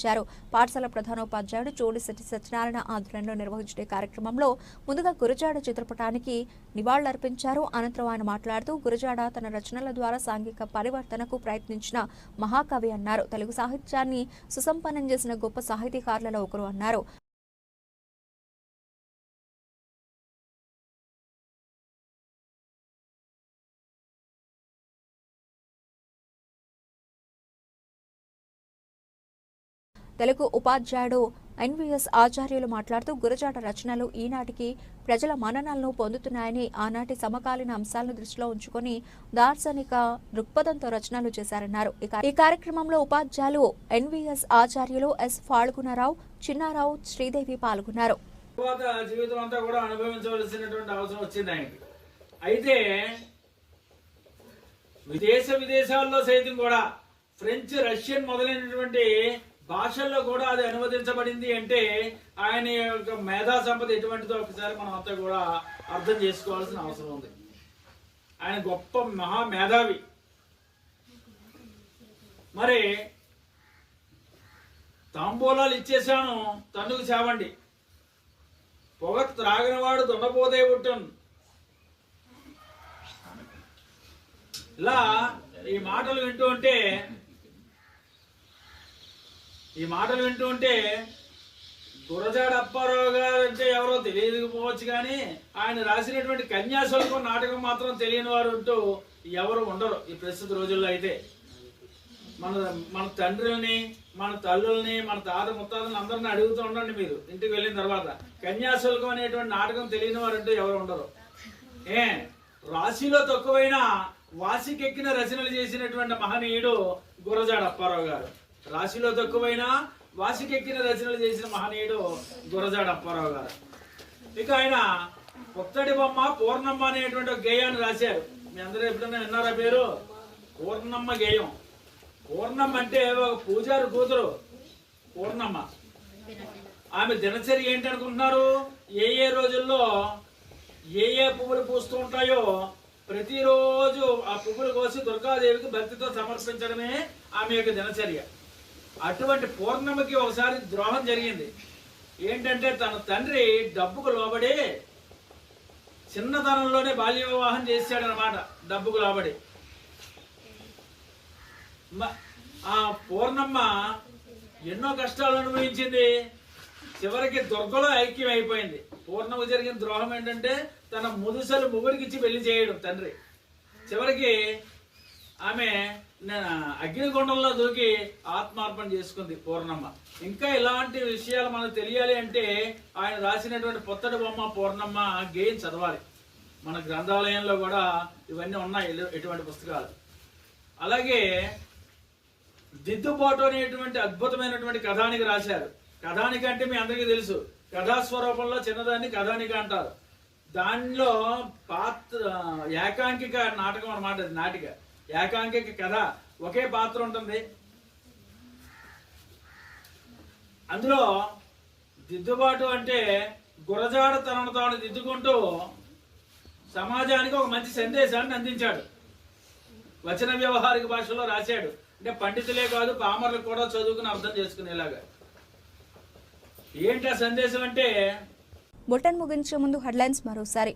నిర్వహించారు. పాఠశాల ప్రధానోపాధ్యాయుడు చోడిశెట్టి సత్యనారాయణ ఆధ్వర్యంలో నిర్వహించిన కార్యక్రమంలో ముందుగా గురజాడ చిత్రపటానికి నివాళులర్పించారు. అనంతరం ఆయన మాట్లాడుతూ గురజాడ తన రచనల ద్వారా సాంఘిక పరివర్తనకు ప్రయత్నించిన మహాకవి అన్నారు. తెలుగు సాహిత్యాన్ని సుసంపన్నం చేసిన గొప్ప సాహితీకారులలో ఒకరు అన్నారు. తెలుగు ఉపాధ్యాయుడు ఎన్విఎస్ ఆచార్యులు మాట్లాడుతూ గురజాట రచనలు ఈనాటికి ప్రజల మన్ననలను పొందుతున్నాయని ఆనాటి సమకాలీన అంశాలను దృష్టిలో ఉంచుకొని దార్శనిక దృక్పథంతో రచనలు చేశారన్నారు. ఈ కార్యక్రమంలో ఉపాధ్యాయులు ఎన్విఎస్ ఆచార్యులు ఎస్ ఫాల్గునరావు చిన్నారావు శ్రీదేవి పాల్గొన్నారు. జీవితం అంతా కూడా అనుభవించవలసినటువంటి అవసరం వచ్చింది ఆయనకి. అయితే విదేశ విదేశాల్లో సైతం కూడా ఫ్రెంచ్ రష్యన్ మొదలైనటువంటి భాషల్లో కూడా అది అనువదించబడింది అంటే ఆయన యొక్క మేధా సంపద ఎటువంటిదో ఒకసారి మనం అంతా కూడా అర్థం చేసుకోవాల్సిన అవసరం ఉంది. ఆయన గొప్ప మహా మేధావి మరి తాంబూలాలు ఇచ్చేశాను తన్నుకు చావండి. పొగ త్రాగినవాడు దొండపోతే పుట్టను. ఇలా ఈ మాటలు వింటూ ఉంటే ఈ మాటలు వింటూ ఉంటే గురజాడ అప్పారావు గారు అంటే ఎవరో తెలియకపోవచ్చు కానీ ఆయన రాసినటువంటి కన్యాశుల్కం నాటకం మాత్రం తెలియని వారు ఉంటూ ఎవరు ఉండరు ఈ ప్రస్తుత రోజుల్లో అయితే. మన మన తండ్రుల్ని మన తల్లుల్ని మన తాత ముత్తాతని అందరిని అడుగుతూ ఉండండి మీరు ఇంటికి వెళ్ళిన తర్వాత. కన్యాశుల్కం అనేటువంటి నాటకం తెలియని వారంటూ ఎవరు ఉండరు. ఏ రాశిలో తక్కువైన వాసికెక్కిన రచనలు చేసినటువంటి మహనీయుడు గురజాడ అప్పారావు గారు. రాశిలో తక్కువైనా వాసికెక్కిన రచనలు చేసిన మహనీయుడు గురజాడ అప్పారావు గారు. ఇక ఆయన పుత్తడి బొమ్మ పూర్ణమ్మ అనేటువంటి ఒక గేయాన్ని రాశారు. మీ అందరూ ఎప్పుడైనా విన్నారా పేరు? పూర్ణమ్మ గేయం. పూర్ణమ్మ అంటే ఒక పూజారి కూతురు పూర్ణమ్మ. ఆమె దినచర్య ఏంటి అనుకుంటున్నారు? ఏ ఏ రోజుల్లో ఏ ఏ పువ్వులు పూస్తూ ఉంటాయో ప్రతిరోజు ఆ పువ్వులు కోసి దుర్గాదేవికి భక్తితో సమర్పించడమే ఆమె యొక్క దినచర్య. అటువంటి పూర్ణమ్మకి ఒకసారి ద్రోహం జరిగింది. ఏంటంటే తన తండ్రి డబ్బుకు లోబడి చిన్నతనంలోనే బాల్య వివాహం చేశాడనమాట డబ్బుకు లోబడి. ఆ పూర్ణమ్మ ఎన్నో కష్టాలు అనుభవించింది. చివరికి దుర్గలో ఐక్యం అయిపోయింది. పూర్ణమ్మ జరిగిన ద్రోహం ఏంటంటే తన ముదుసలు ముగుడికి ఇచ్చి పెళ్ళి చేయడం తండ్రి. చివరికి ఆమె అగ్నిగుండంలో దూకి ఆత్మార్పణ చేసుకుంది పూర్ణమ్మ. ఇంకా ఇలాంటి విషయాలు మనకు తెలియాలి అంటే ఆయన రాసినటువంటి పొత్తడి బొమ్మ పూర్ణమ్మ గేయం చదవాలి. మన గ్రంథాలయంలో కూడా ఇవన్నీ ఉన్నాయి ఎటువంటి ఇటువంటి పుస్తకాలు. అలాగే దిద్దుబాటు అనేటువంటి అద్భుతమైనటువంటి కథానికి రాశారు. కథానిక అంటే మీ అందరికీ తెలుసు. కథాస్వరూపంలో చిన్నదాన్ని కథానిక అంటారు. దానిలో పాత్ర ఏకాంకిక నాటకం అన్నమాట నాటిక. ఏకాంకిక కథ ఒకే పాత్ర ఉంటుంది. అందులో దిద్దుబాటు అంటే గురజాడ తనను తాను దిద్దుకుంటూ సమాజానికి ఒక మంచి సందేశాన్ని అందించాడు. వచన వ్యవహారిక భాషలో రాశాడు. అంటే పండితులే కాదు పామర్లు కూడా చదువుకుని అర్థం చేసుకునేలాగా. ఏంటి ఆ సందేశం అంటే బులెటిన్ ముగించే ముందు హెడ్లైన్స్ మరోసారి.